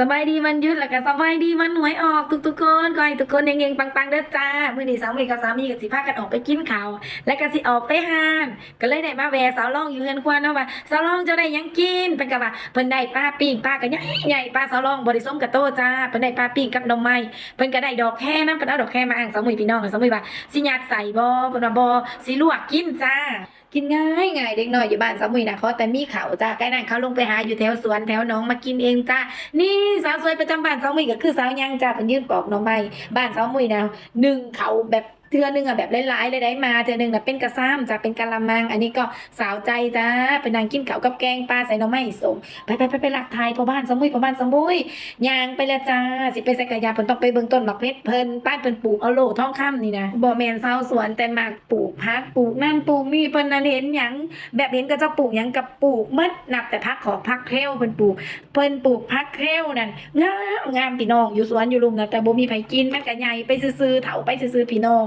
สบายดีมันยุดแล้วก็สบายดีมันหวยออกทุกทุกๆคนขอให้ทุกคนเฮงๆปังๆเด้อจ้ามื้อนี้สามีกับสามีก็สิพากันออกไปกินข้าวและก็สิออกไปห้านก็เลยได้มาแวะสาวรองอยู่เฮือนควรเนาะว่าสาวรองจ้าได้ยังกินเพิ่นก็ว่าเพิ่นได้ปลาปิ้งปลาก็ใหญ่ใหญ่ปลาสาวรองบ่ได้ส้มกับโตจ้าเพิ่นได้ปลาปิ้งกับน่อไม้เพิ่นก็ได้ดอกแค่นำเพิ่นเอาดอกแค่มาอ่างสามีพี่น้องสามีว่าสิยัดใส่บ่เพิ่นว่าบ่สิลวกกินจ้า กินง่ายง่ายเด็กน้อยอยู่บ้านสามุยนะเขาแต่มีเขาจ้าใกล้นั่นเขาลงไปหาอยู่แถวสวนแถวหน้องมากินเองจ้านี่สาวสวยประจำบ้านสามุยก็คือสาวยังจ้าเป็นยืนปอกหน่อไม้บ้านสามุยนะหนึ่งเขาแบบ เทือหนึงอะแบบหลายเลยได้มาเทือหนึงน่ะเป็นกระซ้ำจ้าเป็นกะละมัง อันนี้ก็สาวใจจ้าเป็นนางกินเขากับแกงปลาใส่น่อไม้สมไปไปไปไปหลักไทยพอบ้านสมุยพอบ้านสมุยยางไปละจ้าสิไปใส่กระยาเพิ่นต้องไปเบิ่งต้นบักเพชรเพิ่นป้านเพิ่นปลูกเอาโลท้องค่ำนี่นะบ่แมนชาวสวนแต่มักปลูกพักปลูกนั่นปลูกนี่เพิ่นนั่นเห็นหยังแบบเห็นก็จะปลูกหยังกับปลูกหมดนับแต่พักของพักเคลเพิ่นปลูกเพิ่นปลูกพักเคลนั่นงามงามพี่น้องอยู่สวนอยู่ลุมนะแต่บ่มีไผกินมันก็ใหญ่ไปซื่อๆเถาไปซื่อๆพี่น้อง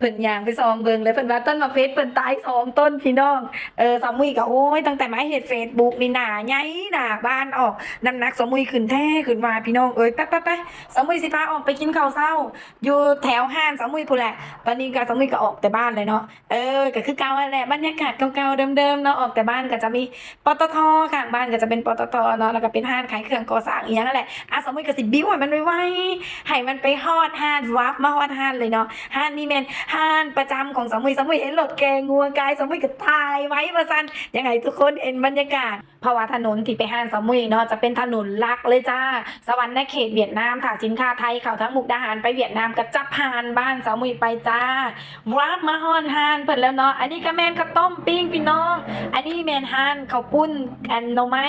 เพิ่นยางไปซองเบิงเลยเพิ่นว่าต้นมะเพชรเพิ่นตายสองต้นพี่น้องเออสมุยก็โอ้ยตั้งแต่มาเฮ็ด Facebook นี่หนาใหญ่หนาบ้านออกน้ำหนักสมุยขึ้นแท้ขึ้นว่าพี่น้องเอ้ยไปๆๆสมุยสิพาออกไปกินข้าวเช้า อยู่แถวห้างสมุยพุ่นแหละตอนนี้ก็สมุยก็ออกแต่บ้านเลยเนาะเออก็คือเก่าแหละบรรยากาศเก่าๆเดิมๆเนาะออกแต่บ้านก็จะมีปตทข้างบ้านก็จะเป็นปตทเนาะแล้วก็เป็นห้างขายเครื่องก่อสร้างอีหยังนั่นแหละอะสมมติก็สิบิ้วให้มันไวๆให้มันไปฮอดห้านวับมาฮอดห้านเลยเนาะห้านนี่แม่นห้านประจำของสมุยสมุยเห็นรถแกงัวกายสมุยก็ตายไว้ประสันยังไงทุกคนเห็นบรรยากาศเพราะว่าถนนที่ไปห้างสมุยเนาะจะเป็นถนนลักเลยจ้า สวรรค์ในเขตเวียดนามค่ะสินค้าไทยเขาทั้งมุกดาหารไปเวียดนามก็จับผ่านบ้านสมุยไปจ้าวับมาฮอดห้านเพิ่นแล้วเนาะอันนี้ก็แม่นข้าวต้มปิ้งพี่น้อง อันนี้แมนห้านข้าวปุ้นอันหน่อไม้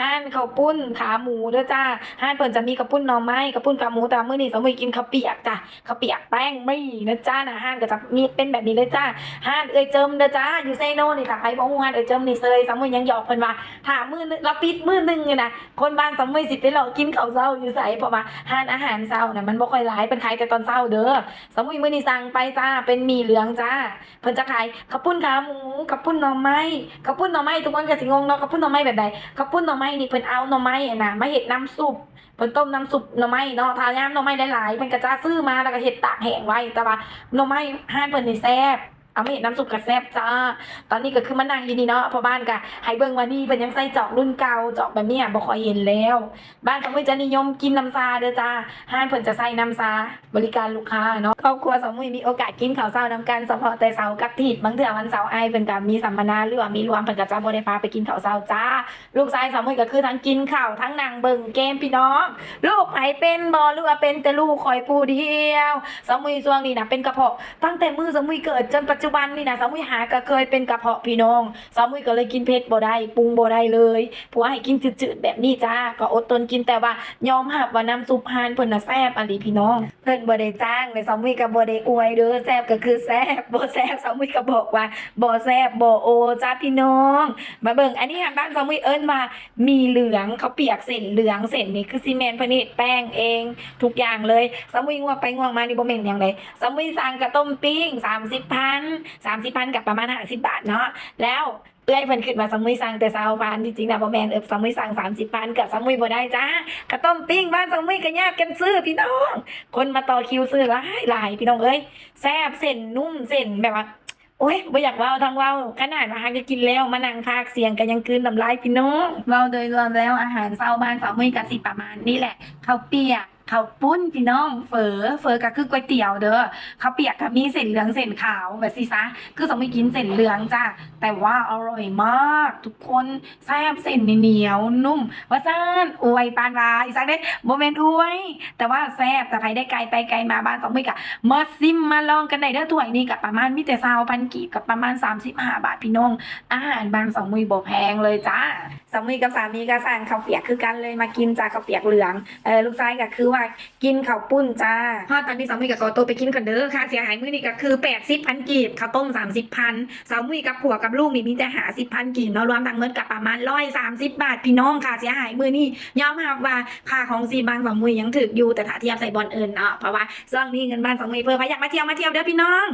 ห้านข้าวปุ้นขาหมูด้อจ้าห้านเพิ่นจะมีข้าวปุ้นหน่อไม้ข้าวปุ้นขาหมูแต่มื้อนี้สมมุติกินข้าวเปียกจ้ะข้าวเปียกแป้งไม่นะจ้านะห้านก็จะมีเป็นแบบนี้เลยจ้าห้านเอ้ยเจิมเด้อจ้าอยู่ไซโนนี่ถ้าใครบ่ฮู้ห้านเอ้ยเจิมนี่เซยสมมุติยังหยอกเพิ่นว่าถามมือนึงเราปิดมือนึงนี่นะคนบ้านสมมุติสิไปหลอกกินข้าวเช้าอยู่ไสเพราะว่าห้านอาหารเช้าน่ะมันบ่ค่อยหลายเพิ่นขายแต่ตอนเช้าเด้อสมมุติมื้อนี้สั่งไปจ้าเป็นหมี่เหลืองจ้าเพิ่นจะขายข้าวปุ้นขาหมูข้าวปุ้นหน่อไม้ข้าวปุ้นหน่อไม้ทุกคนก็สิงงเนาะข้าวปุ้นหน่อไม้แบบใดข้าวปุ้นหน่อไม้นี่เพิ่นเอาหน่อไม้อะนะมาเฮ็ดน้ำซุปเพิ่นต้มน้ำซุปหน่อไม้เนาะทายามหน่อไม้หลายๆเพิ่นก็จะซื้อมาแล้วก็เฮ็ดตากแห้งไว้แต่ว่าหน่อไม้ห้านเพิ่นนี่แซ่บ เอามาเฮ็ดน้ำซุปก็แซบจ้า ตอนนี้ก็คือมานั่งอยู่นี่เนาะพอบ้านก็ให้เบิ่งว่านี่เพิ่นยังใส่จอกรุ่นเก่าจอกแบบเนี้ยบ่ค่อยเห็นแล้ว บ้านเขาไม่จะนิยมกินน้ำซาเด้อจ้าห้านเพิ่นจะใส่น้ำซาบริการลูกค้าเนาะครอบครัวสมุยมีโอกาสกินข้าวเช้านํกันเฉพาะแต่เสาร์กับทิตย์บางเทื่อวันเสาร์อ้ายเพิ่นก็มีสัมมนาหรือว่ามีรวมเพิ่นก็จะบ่ได้พาไปกินข้าวเช้าจ้า ลูกชายสมุยก็คือทั้งกินข้าวทั้งนั่งเบิ่งเกมพี่น้อง ลูกไผเป็นบ่หรือว่าเป็นแต่ลูกคอยผู้เดียว สมุยช่วงนี้นะเป็นกระเพาะตั้งแต่มือสมุยเกิดจนปัจจุบันนี่นะสามุยหาก็เคยเป็นกระเพาะพี่น้องสามุยก็เลยกินเผ็ดบ่ได้ปรุงบ่ได้เลยผัวให้กินจืดๆแบบนี้จ้าก็อดทนกินแต่ว่ายอมรับว่าน้ำซุปฮานเพิ่นน่ะแซ่บอะลีพี่น้อง เพิ่นบ่ได้จ้างเลยสมุยก็บ่ได้อวยเด้อแซ่บก็คือแซ่บบ่แซ่บสามุยก็บอกว่าบ่แซ่บบ่โอจ้าพี่น้อง มาเบิ่งอันนี้ทางบ้านสามุยเอิ้นว่ามีเหลืองเขาเปียกเส้นเหลืองเส้นนี่คือซีเมนต์พนเฮ็ดแป้งเอง ทุกอย่างเลยสามุยงวกไปงวกมานี่บ่แม่นหยังเลยสมุยสั่งกระต้มปิ้ง30พัน30พันกับประมาณ50บบาทเนาะแล้วเอ้อยเพิ่นคิดว่าสมุยสั่งแต่20พันจริงๆนะบ่แม่นเออสมุยสั่ง30พันกับสมุยบ่ได้จ้ากระต้มปิ้งบ้านสมุยก็ญาติกันซื้อพี่น้อง คนมาต่อคิวซื้อหลายหลายพี่น้องเอ้ยแซ่บเส้นนุ่มเส้นแบบว่าโอ้ยบ่อยากเว้าทั้งเว้าขนาดว่าหากจะกินแล้วมานั่งพากเสียงก็ยังกลืนน้ำลายพี่น้องเว้าโดยรวมแล้วอาหารเช้าบ้านสาวมุยก็สิประมาณนี้แหละข้าวเปียก ข้าวปุ้นพี่น้องเฝอเฝอก็คือก๋วยเตี๋ยวเด้อข้าวเปียกก็มีเส้นเหลืองเส้นขาวแบบสิซะคือสมุยกินเส้นเหลืองจ้าแต่ว่าอร่อยมาก ทุกคนแซ่บเส้นเหนียวนุ่มว่าซ่านอวยปานวาอีสักเด้บ่แม่นอวย แต่ว่าแซ่บแต่ใครได้ไกลไปไกลมาบ้านสาวมุยก็มาซิมมาลองกันได้เด้อถ้วยนี้กับประมาณมีแต่ซาวพันกีบกับประมาณ35บาทพี่น้องอาหารบางสองมือบ่แพงเลยจ้าสองมือกับสามีก็สั่งข้าวเปียกคือกันเลยมากินจ้าข้าวเปียกเหลืองเออลูกชายก็คือว่ากินข้าวปุ้นจ้าพอตอนนี้สองมือกับกอโตวไปกินกันเด้อค่าเสียหายมื้อนี้ก็คือ80พันกีบข้าวต้ม30พันสองมือกับผัวกับลูกนี่มีแต่หา10พันกีบเนาะรวมทั้งเงินกับประมาณ130บบาทพี่น้องค่าเสียหายมื้อนี้ยอมรับว่าค่าของซีบางสองมือยังถึกอยู่แต่ถ้าเทียบใส่บอลเอิญเนาะเพราะว่าช่วงนี้เงินบ้านสองมือเพิ่มพะยากมาเที่ยวมาเที่ยวเด้อพี่น้อง